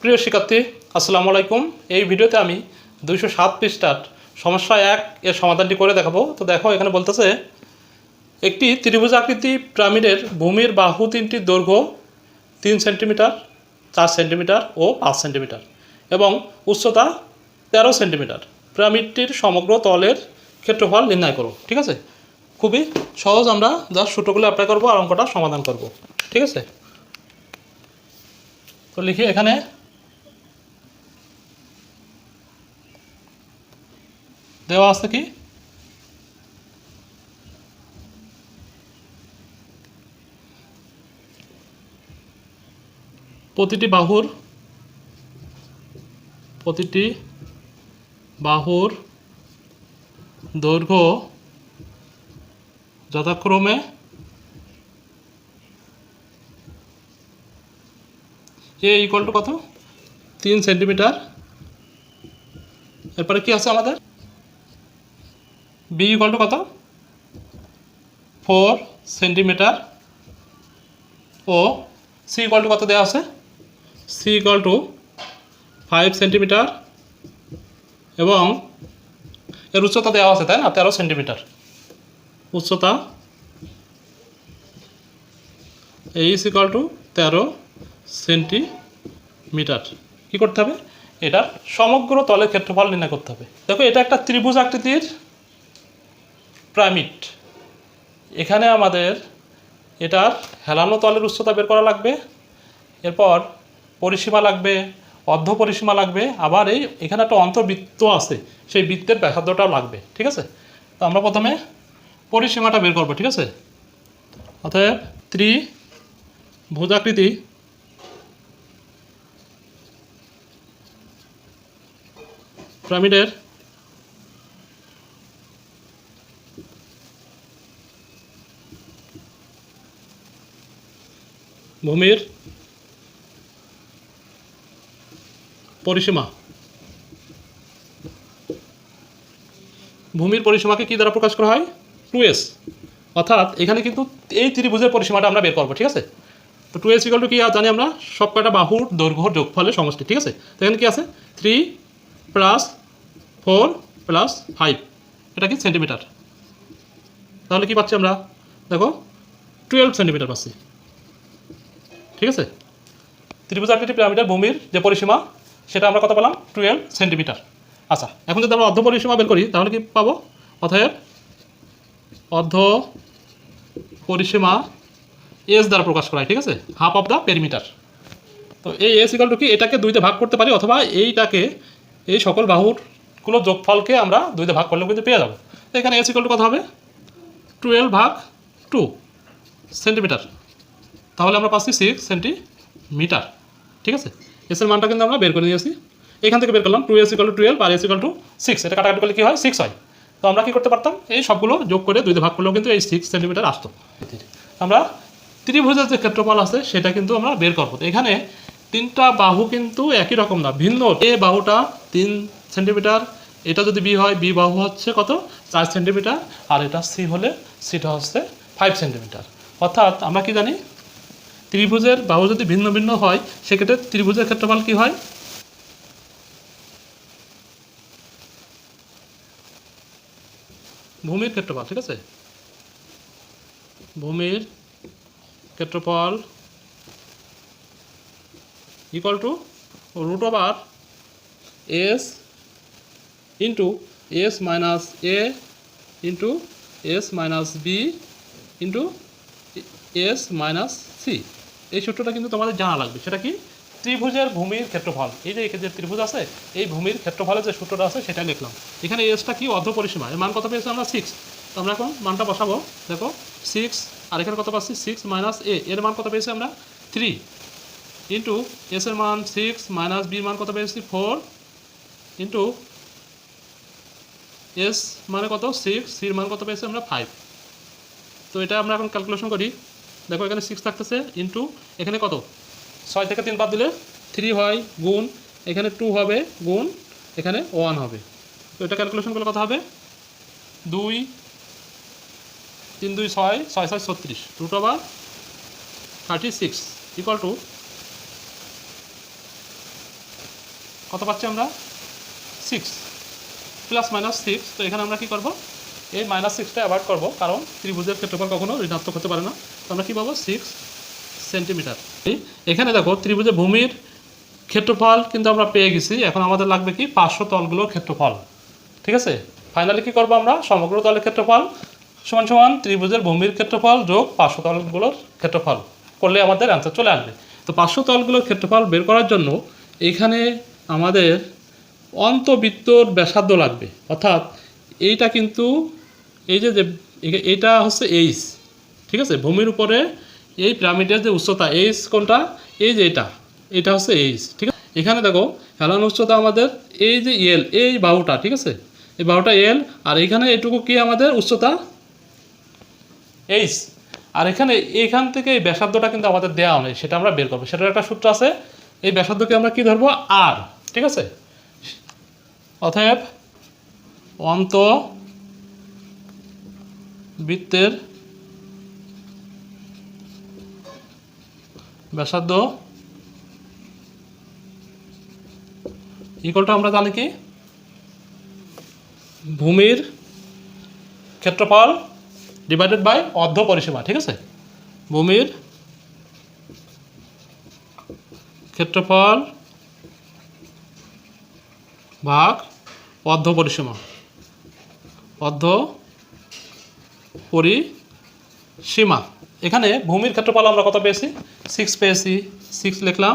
প্রিয় শিক্ষার্থী, আসসালামু আলাইকুম। এই ভিডিওতে আমি দুইশো সাত পৃষ্ঠার সমস্যা এক এর সমাধানটি করে দেখাবো। তো দেখো, এখানে বলতেছে, একটি ত্রিভুজ আকৃতি পিরামিডের ভূমির বাহু তিনটি দৈর্ঘ্য তিন সেন্টিমিটার, চার সেন্টিমিটার ও পাঁচ সেন্টিমিটার এবং উচ্চতা তেরো সেন্টিমিটার। পিরামিডটির সমগ্র তলের ক্ষেত্রফল নির্ণয় করো, ঠিক আছে? খুবই সহজ, আমরা জাস্ট সূত্রগুলো অ্যাপ্লাই করব আর অঙ্কটা সমাধান করব, ঠিক আছে? তো লিখি এখানে দেওয়া আছে কি? প্রতিটি বাহুর প্রতিটি বাহুর দৈর্ঘ্য যথাক্রমে এ ইকুয়াল টু কত? তিন সেন্টিমিটার। এরপরে কি আছে আমাদের? বি ইকুয়াল টু কত? ফোর সেন্টিমিটার ও সি ইকুয়াল টু কত দেওয়া আছে? C equal to five centimetre এবং এর উচ্চতা দেওয়া আছে, তাই না? তেরো সেন্টিমিটার উচ্চতা এইচ ইকুয়াল টু তেরো সেন্টিমিটার কী করতে হবে? এটার সমগ্র তলের ক্ষেত্রফল নির্ণয় করতে হবে। দেখো, এটা একটা ত্রিভুজ আকৃতির পিরামিড এখানে আমাদের এটার হেলানো তলের উচ্চতা বের করা লাগবে। এরপর পরিসীমা লাগবে, অর্ধ পরিসীমা লাগবে, আবার এই এখানে একটা অন্তর্বৃত্ত আছে, সেই বৃত্তের ব্যাসার্ধটাও লাগবে, ঠিক আছে? তো আমরা প্রথমে পরিসীমাটা বের করব, ঠিক আছে? অতএব ত্রি ভুজাকৃতি পিরামিডের ভূমির পরিসীমা। ভূমির পরিসীমাকে কী দ্বারা প্রকাশ করা হয়? Two S. অর্থাৎ এখানে কিন্তু এই ত্রিভুজের পরিসীমাটা আমরা বের করব, ঠিক আছে? তো টু এস ইকাল টু কি জানি আমরা? সব কয়টা বাহুর দৈর্ঘ্য যোগফলের সমষ্টি, ঠিক আছে? তো এখানে কি আছে? Three plus four plus five. এটা কি সেন্টিমিটার? তাহলে কি পাচ্ছি আমরা? দেখো, টুয়েলভ সেন্টিমিটার পাচ্ছি। ঠিক আছে? ত্রিভুজ আকৃতি পিরামিডের ভূমির যে পরিসীমা, সেটা আমরা কত পেলাম? টুয়েলভ সেন্টিমিটার আচ্ছা এখন যদি আমরা অর্ধ পরিসীমা বের করি, তাহলে কি পাবো? অতএব অর্ধ পরিসীমা এস দ্বারা প্রকাশ করা হয়, ঠিক আছে? হাফ অফ দ্য পেরিমিটার তো এই এস ইকাল টু কি? এটাকে দুইতে ভাগ করতে পারি, অথবা এইটাকে এই সকল বাহুরগুলো যোগফলকে আমরা দুইতে ভাগ করলেও কিন্তু পেয়ে যাব। তো এখানে এস ইকাল টু কত হবে? টুয়েলভ ভাগ টু সেন্টিমিটার তাহলে আমরা পাচ্ছি সিক্স সেন্টিমিটার ঠিক আছে? এসের মানটা কিন্তু আমরা বের করে দিয়েছি। এখান থেকে বের করলাম two S equal to twelve R S equal to six এটা কাটাকাটি করলে কী হয়? সিক্স হয়। তো আমরা কী করতে পারতাম? এই সবগুলো যোগ করে দুইতে ভাগ করলেও কিন্তু এই সিক্স সেন্টিমিটার আসতো। আমরা ত্রিভুজের যে ক্ষেত্রফল আছে, সেটা কিন্তু আমরা বের করব। এখানে তিনটা বাহু কিন্তু একই রকম না, ভিন্ন। এ বাহুটা তিন সেন্টিমিটার এটা যদি বি হয় বি বাহু হচ্ছে কত? চার সেন্টিমিটার আর এটা সি হলে সিটা হচ্ছে ফাইভ সেন্টিমিটার অর্থাৎ আমরা কি জানি? ত্রিভুজের বাহু যদি ভিন্ন ভিন্ন হয়, সেক্ষেত্রে ত্রিভুজের ক্ষেত্রফল কি হয়? ভূমির ক্ষেত্রফল, ঠিক আছে? ভূমির ক্ষেত্রফল equal to root over S into S minus A into S minus B into S minus এই সূত্রটা কিন্তু তোমাদের জানা লাগবে। সেটা কি? ত্রিভুজের ভূমির ক্ষেত্রফল। এই যে এখানে যে ত্রিভুজ আছে, এই ভূমির ক্ষেত্রফলের যে সূত্রটা আছে সেটা লিখলাম। এখানে এসটা কি? অর্ধ পরিসীমা এর মান কত পেয়েছি আমরা? সিক্স তো আমরা এখন মানটা বসাবো। দেখো সিক্স আর এখানে কত পাচ্ছি? সিক্স মাইনাস এ এর মান কত পেয়েছি আমরা? থ্রি ইন্টু এস এর মান সিক্স মাইনাস বির মান কত পেয়েছি? ফোর ইন্টু এস মানে কত? সিক্স সির মান কত পেয়েছি আমরা? ফাইভ তো এটা আমরা এখন ক্যালকুলেশন করি। দেখো এখানে সিক্স থাকতেছে ইন্টু এখানে কত? ছয় থেকে তিন বাদ দিলে থ্রি হয় গুণ, এখানে টু হবে গুণ, এখানে ওয়ান হবে। তো এটা ক্যালকুলেশন করলে কত হবে? দুই, তিন, দুই, ছয় ছয় ছয়, ছত্রিশ। Root over thirty six equal to কত পাচ্ছি আমরা? সিক্স প্লাস মাইনাস সিক্স তো এখানে আমরা কি করব? এই মাইনাস সিক্সটা অ্যাভয়েড করব, কারণ ত্রিভুজের ক্ষেত্রফল কখনো ঋণাত্মক হতে পারে না। তো আমরা কী পাবো? সিক্স সেন্টিমিটার এখানে দেখো ত্রিভুজের ভূমির ক্ষেত্রফল কিন্তু আমরা পেয়ে গেছি। এখন আমাদের লাগবে কি? পাঁচশো তলগুলোর ক্ষেত্রফল। ঠিক আছে? ফাইনালি কি করব আমরা? সমগ্র তলের ক্ষেত্রফল সমান সমান ত্রিভুজের ভূমির ক্ষেত্রফল যোগ পাঁচশো তলগুলোর ক্ষেত্রফল। করলে আমাদের অ্যান্সার চলে আসবে। তো পাঁচশো তলগুলোর ক্ষেত্রফল বের করার জন্য এখানে আমাদের অন্তবৃত্তর ব্যাসার্ধ লাগবে। অর্থাৎ এইটা কিন্তু এই যে এইটা হচ্ছে এইচ ঠিক আছে? ভূমির উপরে এই পিরামিডের যে উচ্চতা এইচ কোনটা? এই যে এটা এটা হচ্ছে এইচ ঠিক আছে? এখানে দেখো, হেলান উচ্চতা আমাদের এই যে এল এই বাহুটা, ঠিক আছে? এই বাহুটা এল আর এখানে এটুকু কি আমাদের উচ্চতা? এইচ আর এখানে এখান থেকে এই ব্যাসার্ধটা কিন্তু আমাদের দেওয়া নেই, সেটা আমরা বের করব। সেটার একটা সূত্র আছে, এই ব্যাসার্ধকে আমরা কি ধরবো? আর ঠিক আছে? অতএব অন্ত বৃত্তের ব্যাসার্ধ ইকুয়ালটা আমরা জানি কি? ভূমির ক্ষেত্রফল ডিভাইডেড বাই অর্ধ পরিসীমা, ঠিক আছে? ভূমির ক্ষেত্রফল ভাগ অর্ধ পরিসীমা। অর্ধ পরিসীমা। এখানে ভূমির ক্ষেত্রফল আমরা কত পেয়েছি? সিক্স পেয়েছি। সিক্স লিখলাম।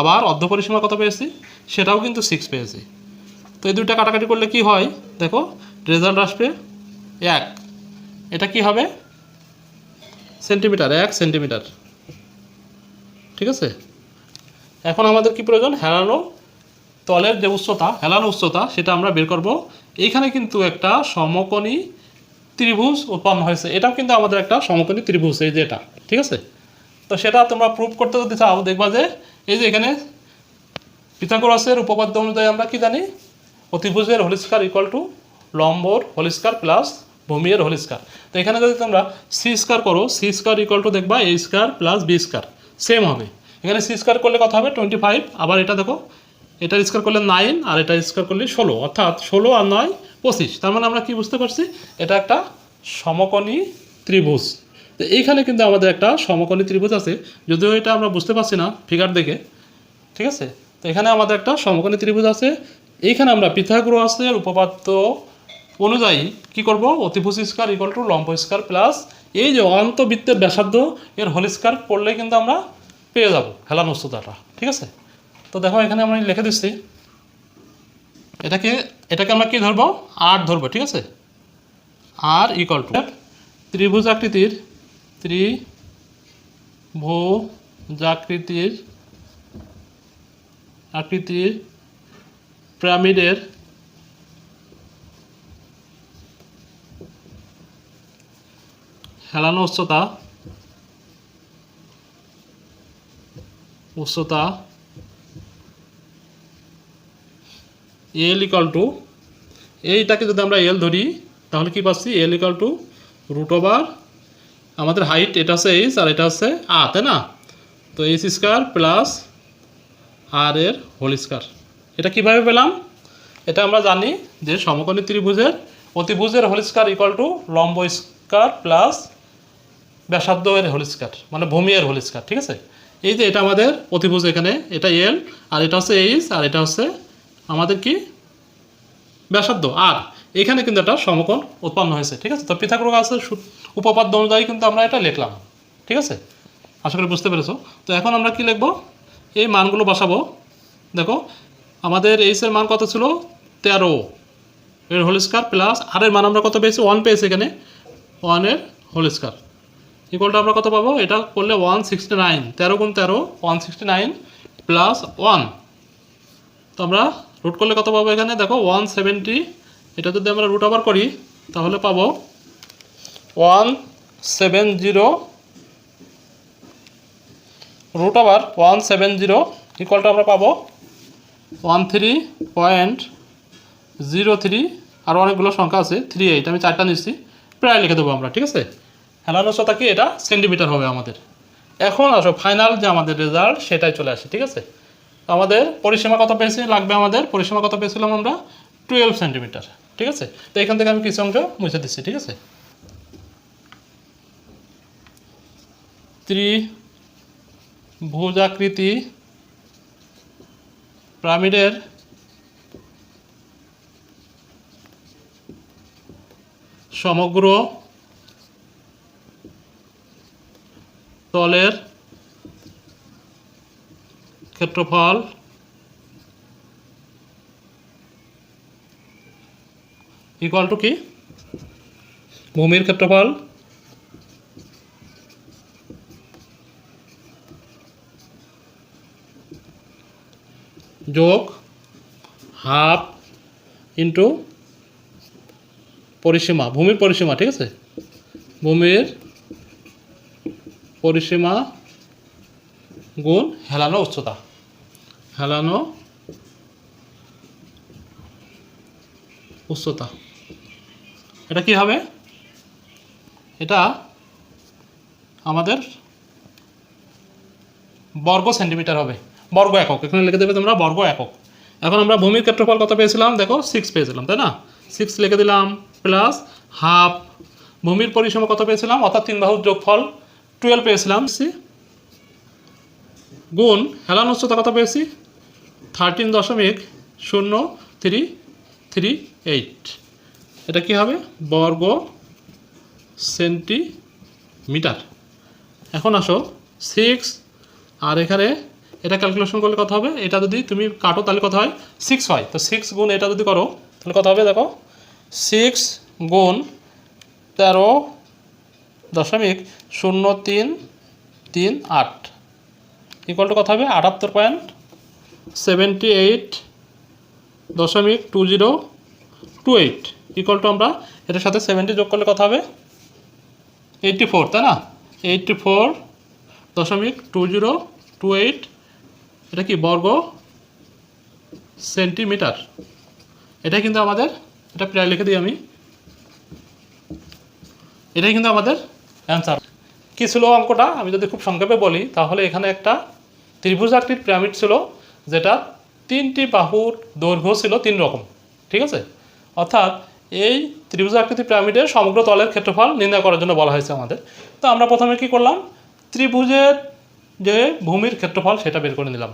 আবার অর্ধ পরিসীমা কত পেয়েছি? সেটাও কিন্তু সিক্স পেয়েছি। তো এই দুইটা কাটাকাটি করলে কি হয়? দেখো, রেজাল্ট আসবে এক। এটা কি হবে? সেন্টিমিটার, এক সেন্টিমিটার। ঠিক আছে? এখন আমাদের কি প্রয়োজন? হেলানো তলের যে উচ্চতা, হেলানো উচ্চতা, সেটা আমরা বের করব। এইখানে কিন্তু একটা সমকোণী ত্রিভুজ উৎপন্ন হয়েছে। এটাও কিন্তু আমাদের একটা সমকোণী ত্রিভুজ, এই যে এটা, ঠিক আছে? তো সেটা তোমরা প্রুভ করতে যদি চাও, দেখবা যে এই যে এখানে পিথাগোরাসের উপপাদ্য অনুযায়ী আমরা কি জানি? অতিভুজের হোল স্কয়ার ইকুয়াল টু লম্বর হোল স্কয়ার প্লাস ভূমিয়ের হোল স্কয়ার। তো এখানে যদি তোমরা সি স্কয়ার করো সি স্কয়ার ইকুয়াল টু দেখবা A square plus B square same হবে। এখানে সি স্কয়ার করলে কত হবে? টোয়েন্টি ফাইভ আবার এটা দেখো এটা স্কয়ার করলে নাইন আর এটা স্কয়ার করলে ষোলো। অর্থাৎ ষোলো আর নয় পঁচিশ, তার মানে আমরা কি বুঝতে পারছি? এটা একটা সমকোণী ত্রিভুজ। তো এইখানে কিন্তু আমাদের একটা সমকোণী ত্রিভুজ আছে। যদিও এটা আমরা বুঝতে পারছি না ফিগার দেখে, ঠিক আছে? তো এখানে আমাদের একটা সমকোণী ত্রিভুজ আছে। এইখানে আমরা পিথাগোরাসের উপপাদ্য অনুযায়ী কি করব? অতিভুজ স্কয়ার ইকুয়াল টু লম্ব স্কয়ার প্লাস এই যে অন্তবৃত্তের ব্যাসার্ধ, এর হোল স্কয়ার পড়লে কিন্তু আমরা পেয়ে যাব হেলান ঠিক আছে? তো দেখো এখানে আমরা লিখে দিচ্ছি। এটাকে এটাকে আমরা কি ধরবো? আর ধরবো, ঠিক আছে? আর ইকুয়াল টু ত্রিভুজ আকৃতির ত্রিভুজাকৃতির আকৃতির পিরামিডের হেলানো উচ্চতা উচ্চতা এল ইকাল টু এইটাকে যদি আমরা এল ধরি, তাহলে কি পাচ্ছি? L equal to root over আমাদের হাইট এটা হচ্ছে এইচ আর এটা হচ্ছে আ তাই না? তো এইচ স্কোয়ার প্লাস আর এর হোল স্কোয়ার এটা কীভাবে পেলাম? এটা আমরা জানি যে সমকোণী ত্রিভুজের অতিভুজের হোল স্কোয়ার ইকুয়াল টু লম্ব স্কোয়ার প্লাস ব্যাসার্ধ এর হোল স্কোয়ার মানে ভূমি এর হোল স্কোয়ার ঠিক আছে? এই যে এটা আমাদের অতিভুজ এখানে, এটা এল আর এটা হচ্ছে এইচ আর এটা হচ্ছে আমাদের কি? ব্যাসার্ধ। আর এখানে কিন্তু একটা সমকোণ উৎপন্ন হয়েছে, ঠিক আছে? তো পিথাগোরাসের সূ- উপপাদ্য অনুযায়ী কিন্তু আমরা এটা লিখলাম, ঠিক আছে? আশা করি বুঝতে পেরেছ? তো এখন আমরা কি লিখব? এই মানগুলো বসাবো। দেখো, আমাদের এইচের মান কত ছিল? তেরো। এর হোল স্কোয়ার প্লাস আর এর মান আমরা কত পেয়েছি? ওয়ান পেয়েছি এখানে। ওয়ানের হোল স্কোয়ার ইকুয়ালটা আমরা কত পাবো? এটা করলে ওয়ান সিক্সটি নাইন তেরো গুণ তেরো one sixty nine plus one তো আমরা রুট করলে কত পাবো এখানে? দেখো ওয়ান সেভেন্টি এটা যদি আমরা রুট আবার করি, তাহলে পাবো ওয়ান সেভেন জিরো রুট আবার ওয়ান সেভেন জিরো ইকুয়ালটা আমরা পাবো one three point zero three আরও অনেকগুলো সংখ্যা আছে থ্রি এইট আমি চারটা নিচ্ছি, প্রায় লিখে দেবো আমরা, ঠিক আছে? হেলানো শতা কি এটা? সেন্টিমিটার হবে আমাদের। এখন আসো ফাইনাল যে আমাদের রেজাল্ট সেটাই চলে আসে, ঠিক আছে? আমাদের পরিসীমা কত পেয়েছি? লাগবে আমাদের পরিসীমা কত পেয়েছিলাম আমরা? টুয়েলভ সেন্টিমিটার ঠিক আছে? তো এখান থেকে আমি কিছু অংশ মুছে দিচ্ছি, ঠিক আছে? ত্রিভুজাকৃতি পিরামিডের সমগ্র তলের ক্ষেত্রফল ইকুয়াল টু কি? ভূমির ক্ষেত্রফল যোগ হাফ ইন্টু পরিসীমা, ভূমির পরিসীমা, ঠিক আছে? ভূমির পরিসীমা গুণ হেলানো উচ্চতা। হেলানো উচ্চতা এটা কি হবে? এটা আমাদের বর্গ সেন্টিমিটার হবে। বর্গ একক। এখানে লিখে দেবে তোমরা বর্গ একক। এখন আমরা ভূমির ক্ষেত্রফল কত পেয়েছিলাম? দেখো সিক্স পেয়েছিলাম, তাই না? সিক্স লিখে দিলাম প্লাস হাফ ভূমির পরিসীমা কত পেয়েছিলাম? অর্থাৎ তিন বাহুর যোগফল টুয়েলভ পেয়েছিলাম। সি গুণ, হেলান উচ্চতা কত পেয়েছি? থার্টিন দশমিক শূন্য থ্রি থ্রি এইট এটা কি হবে? বর্গ সেন্টিমিটার। এখন আসো সিক্স আর এখানে এটা ক্যালকুলেশন করলে কত হবে? এটা যদি তুমি কাটো, তাহলে কত হয়? সিক্স হয়। তো সিক্স গুণ এটা যদি করো, তাহলে কত হবে দেখো? সিক্স গুণ তেরো দশমিক শূন্য তিন তিন আট। ইকুয়াল কত হবে? আটাত্তর পয়েন্ট সেভেন্টি এইট দশমিক two zero two eight equal to আমরা এটার সাথে সেভেন্টি যোগ করলে কত হবে? এইটটি ফোর তাই না? এইটটি ফোর দশমিক টু জিরো টু এইট এটা কি বর্গ সেন্টিমিটার? এটা কিন্তু আমাদের, এটা প্রায় লিখে দিই আমি। এটাই কিন্তু আমাদের অ্যান্সার কী ছিল অঙ্কটা? আমি যদি খুব সংক্ষেপে বলি, তাহলে এখানে একটা ত্রিভুজাকৃতির পিরামিড ছিল। যেটা তিনটি বাহুর দৈর্ঘ্য ছিল তিন রকম, ঠিক আছে? অর্থাৎ এই ত্রিভুজাকৃতি পিরামিডের সমগ্র তলের ক্ষেত্রফল নির্ণয় করার জন্য বলা হয়েছে আমাদের। তো আমরা প্রথমে কি করলাম? ত্রিভুজের যে ভূমির ক্ষেত্রফল, সেটা বের করে নিলাম।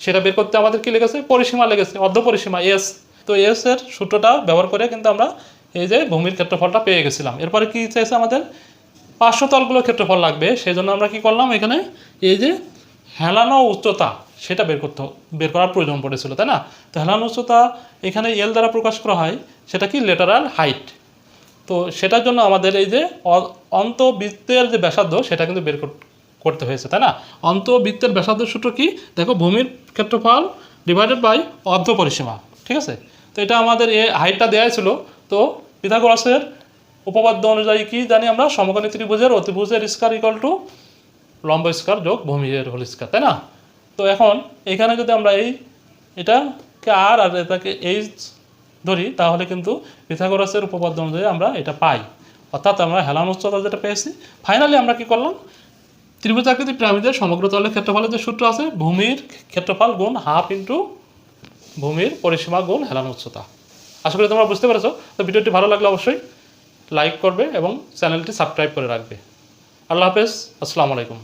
সেটা বের করতে আমাদের কি লেগেছে? পরিসীমা লেগেছে অর্ধ পরিসীমা এস তো এস এর সূত্রটা ব্যবহার করে কিন্তু আমরা এই যে ভূমির ক্ষেত্রফলটা পেয়ে গেছিলাম। এরপরে কি চাইছে আমাদের? পার্শ্ব তলগুলোর ক্ষেত্রফল লাগবে সেই জন্য আমরা কি করলাম এখানে? এই যে হেলানো উচ্চতা সেটা বের করতে বের করার প্রয়োজন পড়েছিল, তাই না? তো হেলানো উচ্চতা এখানে এল দ্বারা প্রকাশ করা হয়, সেটা কি? লেটারাল হাইট তো সেটার জন্য আমাদের এই যে অন্তবৃত্তের যে ব্যাসার্ধ, সেটা কিন্তু বের কর- করতে হয়েছে, তাই না? অন্তবৃত্তের ব্যাসার্ধ সূত্র কি? দেখো, ভূমির ক্ষেত্রফল ডিভাইডেড বাই অর্ধ পরিসীমা, ঠিক আছে? তো এটা আমাদের এ হাইটটা দেওয়া ছিল। তো পিথাগোরাসের উপপাদ্য অনুযায়ী কি জানি আমরা? সমকোণী ত্রিভুজের অতিভুজের স্কার ইকাল টু লম্ব স্কার যোগ ভূমির হোল স্কার তাই না? তো এখন এখানে যদি আমরা এই এটাকে আর আর এটাকে এইচ ধরি, তাহলে কিন্তু পিথাগোরাসের উপপাদ্য অনুযায়ী আমরা এটা পাই। অর্থাৎ আমরা হেলান উচ্চতা যেটা পেয়েছি ফাইনালি আমরা কি করলাম? ত্রিভুজাকৃতি পিরামিডের সমগ্র তলের ক্ষেত্রফলের যে সূত্র আছে, ভূমির ক্ষেত্রফল গুণ হাফ ইন্টু ভূমির পরিসীমা গুণ হেলান উচ্চতা। আশা করি তোমরা বুঝতে পেরেছ। তো ভিডিওটি ভালো লাগলে অবশ্যই লাইক করবে এবং চ্যানেলটি সাবস্ক্রাইব করে রাখবে। আল্লাহ হাফেজ। আসসালামু আলাইকুম।